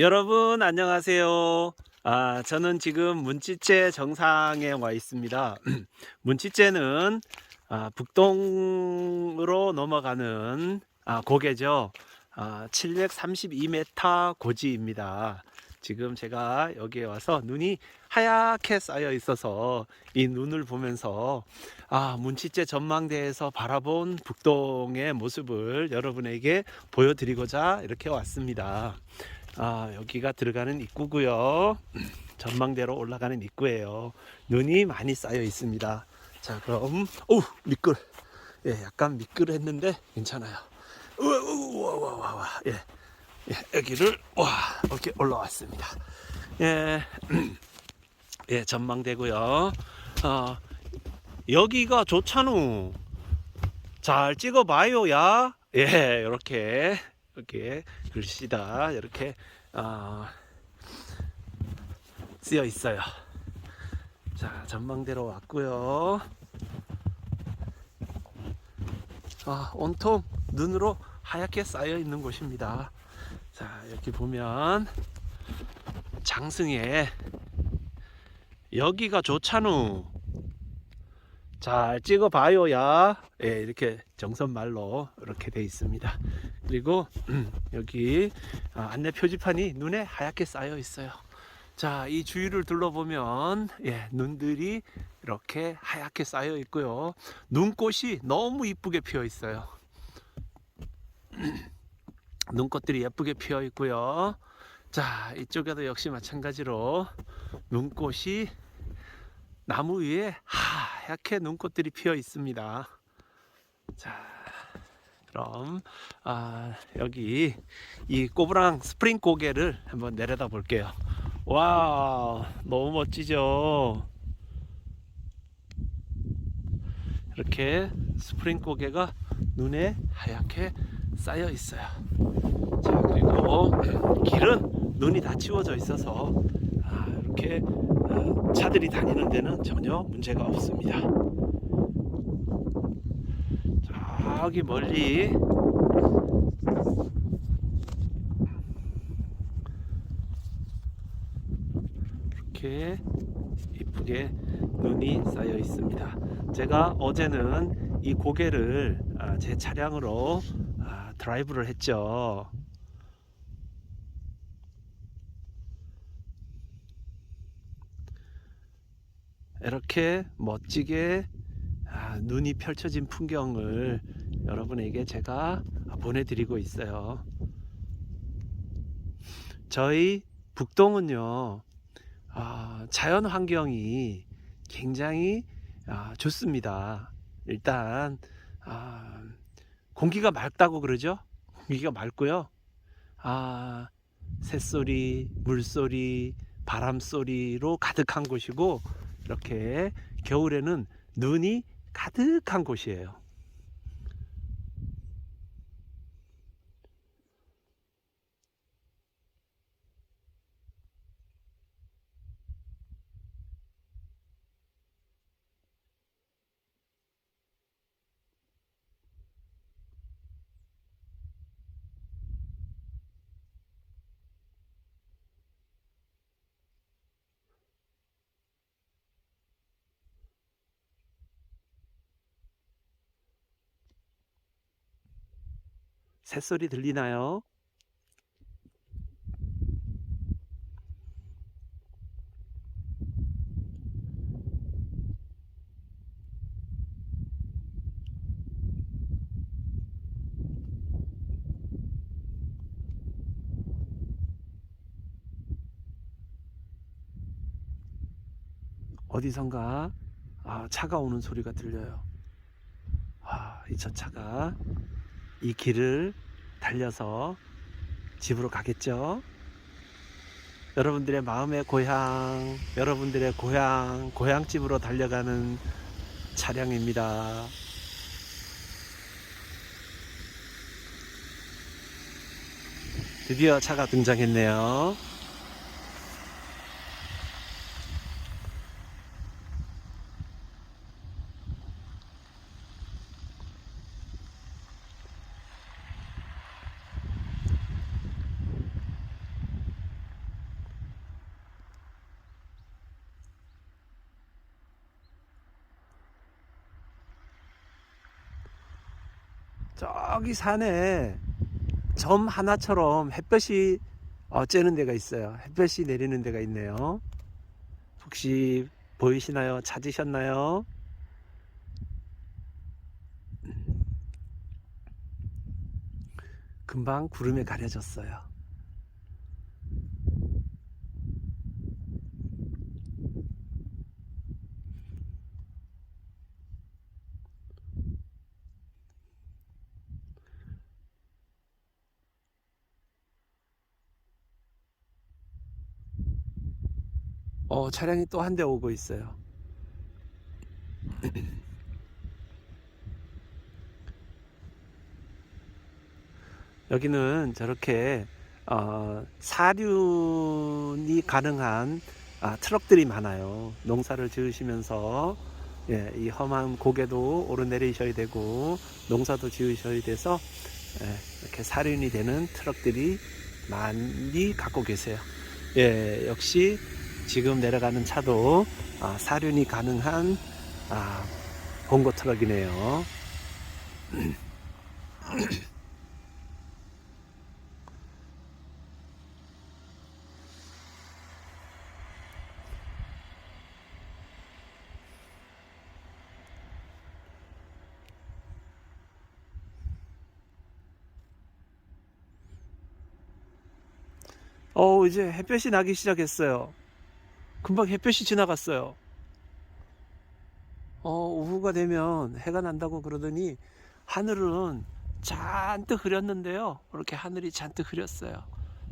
여러분 안녕하세요. 아, 저는 지금 문치째 정상에 와 있습니다. 문치째는 아, 북동으로 넘어가는 아, 고개죠. 아, 732m 고지입니다. 지금 제가 여기에 와서 눈이 하얗게 쌓여 있어서 이 눈을 보면서 아, 문치째 전망대에서 바라본 북동의 모습을 여러분에게 보여드리고자 이렇게 왔습니다. 아, 여기가 들어가는 입구고요. 전망대로 올라가는 입구예요. 눈이 많이 쌓여 있습니다. 자, 그럼 오, 미끌. 예, 약간 미끌했는데 괜찮아요. 우와, 우와, 우와, 우와, 우와. 예. 예, 여기를 와, 이렇게 올라왔습니다. 예. 예, 전망대고요. 어, 여기가 좋잖우. 잘 찍어봐요, 야. 예, 이렇게 이렇게 글씨다 이렇게 어, 쓰여 있어요. 자 전망대로 왔고요. 아, 온통 눈으로 하얗게 쌓여 있는 곳입니다. 자 여기 보면 장승에 여기가 좋잖우. 잘 찍어봐요 야. 예, 이렇게 정선말로 이렇게 돼 있습니다. 그리고 음, 여기 아, 안내 표지판이 눈에 하얗게 쌓여 있어요. 자, 이 주위를 둘러보면 예, 눈들이 이렇게 하얗게 쌓여 있고요. 눈꽃이 너무 이쁘게 피어 있어요. 눈꽃들이 예쁘게 피어 있고요. 자, 이쪽에도 역시 마찬가지로 눈꽃이 나무 위에 하 얗게 눈꽃들이 피어 있습니다. 자, 그럼 아, 여기 이 꼬부랑 스프링 고개를 한번 내려다 볼게요. 와, 너무 멋지죠? 이렇게 스프링 고개가 눈에 하얗게 쌓여 있어요. 자, 그리고 길은 눈이 다 치워져 있어서 아, 이렇게 어, 차들이 다니는 데는 전혀 문제가 없습니다. 저기 멀리 이렇게 이쁘게 눈이 쌓여 있습니다. 제가 어제는 이 고개를 아, 제 차량으로 아, 드라이브를 했죠. 이렇게 멋지게 아, 눈이 펼쳐진 풍경을 여러분에게 제가 보내드리고 있어요. 저희 북동은요, 아, 자연 환경이 굉장히 아, 좋습니다. 일단, 아, 공기가 맑다고 그러죠? 공기가 맑고요. 아, 새소리, 물소리, 바람소리로 가득한 곳이고, 이렇게 겨울에는 눈이 가득한 곳이에요. 새소리 들리나요? 어디선가 아, 차가 오는 소리가 들려요. 아, 이 저 차가 이 길을 달려서 집으로 가겠죠. 여러분들의 마음의 고향, 여러분들의 고향, 고향집으로 달려가는 차량입니다. 드디어 차가 등장했네요. 저기 산에 점 하나처럼 햇볕이 어, 쬐는 데가 있어요. 햇볕이 내리는 데가 있네요. 혹시 보이시나요? 찾으셨나요? 금방 구름에 가려졌어요. 어, 차량이 또 한 대 오고 있어요. 여기는 저렇게 어, 사륜이 가능한 아, 트럭들이 많아요. 농사를 지으시면서 예, 이 험한 고개도 오르내리셔야 되고 농사도 지으셔야 돼서 예, 이렇게 사륜이 되는 트럭들이 많이 갖고 계세요. 예, 역시 지금 내려가는 차도 아, 사륜이 가능한 아, 봉고 트럭이네요. 어, 이제 햇볕이 나기 시작했어요. 금방 햇볕이 지나갔어요. 어, 오후가 되면 해가 난다고 그러더니 하늘은 잔뜩 흐렸는데요. 이렇게 하늘이 잔뜩 흐렸어요.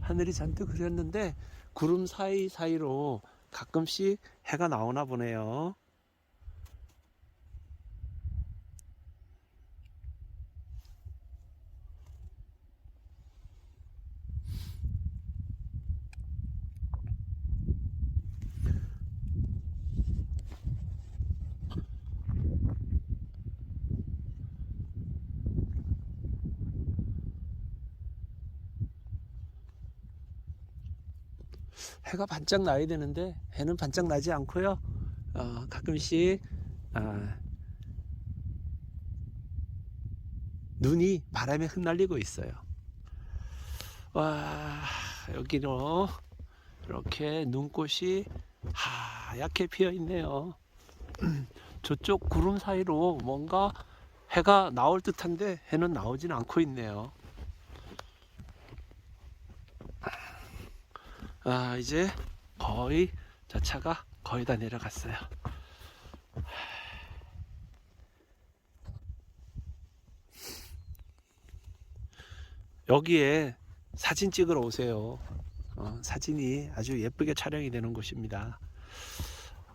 하늘이 잔뜩 흐렸는데 구름 사이사이로 가끔씩 해가 나오나 보네요. 해가 반짝 나야 되는데 해는 반짝 나지 않고요. 어, 가끔씩 아, 눈이 바람에 흩날리고 있어요. 와 여기는 이렇게 눈꽃이 하얗게 피어 있네요. 저쪽 구름 사이로 뭔가 해가 나올 듯한데 해는 나오진 않고 있네요. 아 이제 거의 저 차가 거의 다 내려갔어요. 여기에 사진 찍으러 오세요. 어, 사진이 아주 예쁘게 촬영이 되는 곳입니다.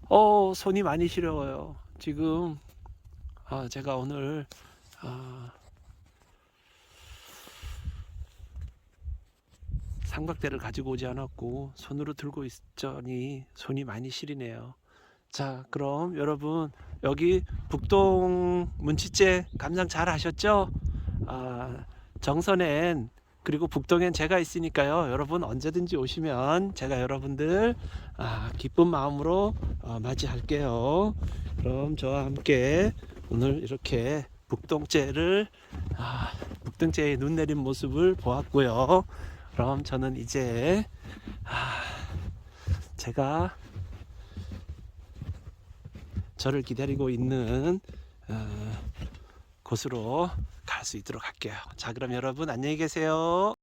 어 손이 많이 시려워요. 지금 아, 제가 오늘 아, 삼각대를 가지고 오지 않았고 손으로 들고 있자니 손이 많이 시리네요. 자, 그럼 여러분 여기 북동 문치제 감상 잘 하셨죠? 아, 정선엔 그리고 북동엔 제가 있으니까요. 여러분 언제든지 오시면 제가 여러분들 아, 기쁜 마음으로 어, 맞이할게요. 그럼 저와 함께 오늘 이렇게 북동제를 아, 북동제의 눈 내린 모습을 보았고요. 그럼 저는 이제 아, 제가 저를 기다리고 있는 어, 곳으로 갈 수 있도록 할게요. 자, 그럼 여러분 안녕히 계세요.